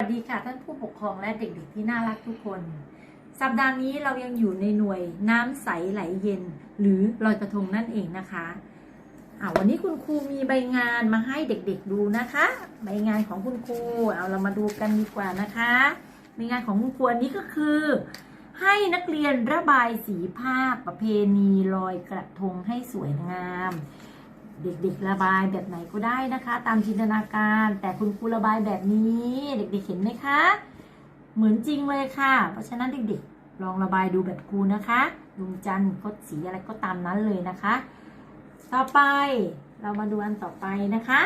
สวัสดีค่ะท่านผู้ปกครองและเด็กๆที่น่ารักทุกคน สัปดาห์นี้เรายังอยู่ในหน่วยน้ำใสไหลเย็น หรือลอยกระทงนั่นเองนะคะอ่าวันนี้คุณครูมีใบงานมาให้เด็กๆดูนะคะ ใบงานของคุณครูเอาเรามาดูกันดีกว่านะคะใบงานของคุณครูอันนี้ก็คือ ให้นักเรียนระบายสีภาพประเพณีลอยกระทงให้สวยงาม เด็กๆระบายแบบไหนก็ได้นะคะ ตามจินตนาการ แต่คุณครูระบายแบบนี้ เด็กๆเห็นไหมคะ เหมือนจริงเลยค่ะ เพราะฉะนั้นเด็กๆ ลองระบายดูแบบครูนะคะดวงจันทร์ก็สีอะไรก็ตามนั้นเลยนะคะ ต่อไปเรามาดูอันต่อไปนะคะ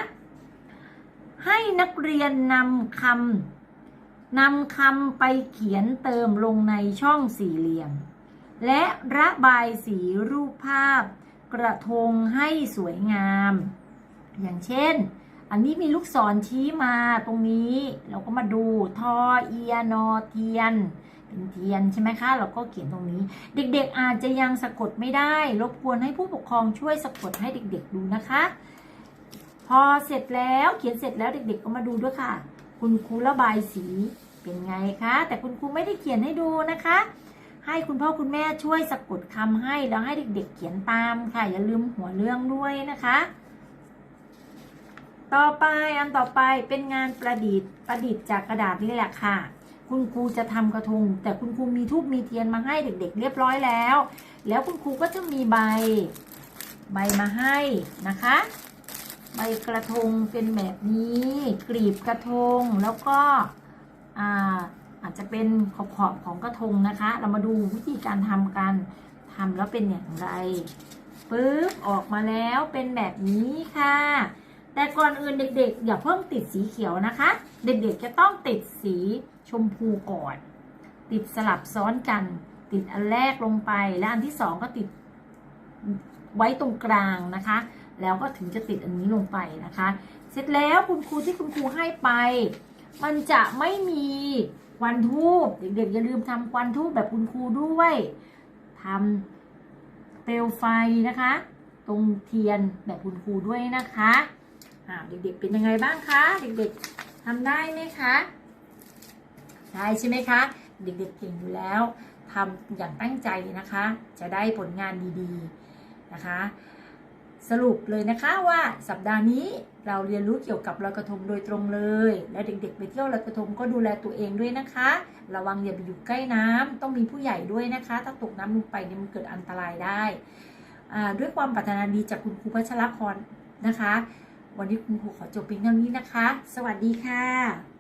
ให้นักเรียนนำคำนำคำไปเขียนเติมลงในช่องสี่เหลี่ยม และระบายสีรูปภาพ กระทงให้สวยงาม อย่างเช่น อันนี้มีลูกศรชี้มาตรงนี้ เราก็มาดูทอเอียนอเทียนเป็นเทียนใช่ไหมคะ เราก็เขียนตรงนี้ เด็กๆอาจจะยังสะกดไม่ได้ รบกวนให้ผู้ปกครองช่วยสะกดให้เด็ก ๆ ดูนะคะ พอเสร็จแล้วเขียนเสร็จแล้วเด็ก ๆ ก็มาดูด้วยค่ะ คุณครูระบายสีเป็นไงคะ แต่คุณครูไม่ได้เขียนให้ดูนะคะ ให้คุณพ่อคุณแม่ช่วยสะกดคำให้แล้วให้เด็กๆเขียนตามค่ะ อย่าลืมหัวเรื่องด้วยนะคะ ต่อไปอันต่อไปเป็นงานประดิษฐ์ประดิษฐ์จากกระดาษนี่แหละค่ะ คุณครูจะทำกระทง แต่คุณครูมีทูบมีเทียนมาให้เด็ก ๆ เรียบร้อยแล้ว แล้วคุณครูก็จะมีใบใบมาให้นะคะ ใบกระทงเป็นแบบนี้กลีบกระทงแล้วก็อ่า อาจจะเป็นขอบขอบของกระทงนะคะ เรามาดูวิธีการทำกันทำแล้วเป็นอย่างไรปึ๊บออกมาแล้วเป็นแบบนี้ค่ะ แต่ก่อนอื่นเด็ก ๆ อย่าเพิ่งติดสีเขียวนะคะ เด็กๆจะต้องติดสีชมพูก่อน ติดสลับซ้อนกัน ติดอันแรกลงไปและอันที่สองก็ติดไว้ตรงกลางนะคะ แล้วก็ถึงจะติดอันนี้ลงไปนะคะ เสร็จแล้วคุณครูที่คุณครูให้ไป มันจะไม่มี ควันทูบเด็กๆอย่าลืมทำควันทูบแบบคุณครูด้วยทำเปลวไฟนะคะ ตรงเทียนแบบคุณครูด้วยนะคะเด็กๆเป็นยังไงบ้างคะเด็กๆทำได้ไหมคะได้ใช่ไหมคะ เด็กๆเก่งอยู่แล้วทำอย่างตั้งใจนะคะ จะได้ผลงานดีๆนะคะ สรุปเลยนะคะว่าสัปดาห์นี้เราเรียนรู้เกี่ยวกับลอยกระทงโดยตรงเลย และเด็กๆ ไปเที่ยวลอยกระทงก็ดูแลตัวเองด้วยนะคะ ระวังอย่าไปอยู่ใกล้น้ำต้องมีผู้ใหญ่ด้วยนะคะ ถ้าตกน้ำลงไปเนี่ยมันเกิดอันตรายได้ด้วยความปรารถนาดีจากคุณครูพัชรพรนะคะ วันนี้คุณครูขอจบเพียงเท่านี้นะคะ สวัสดีค่ะ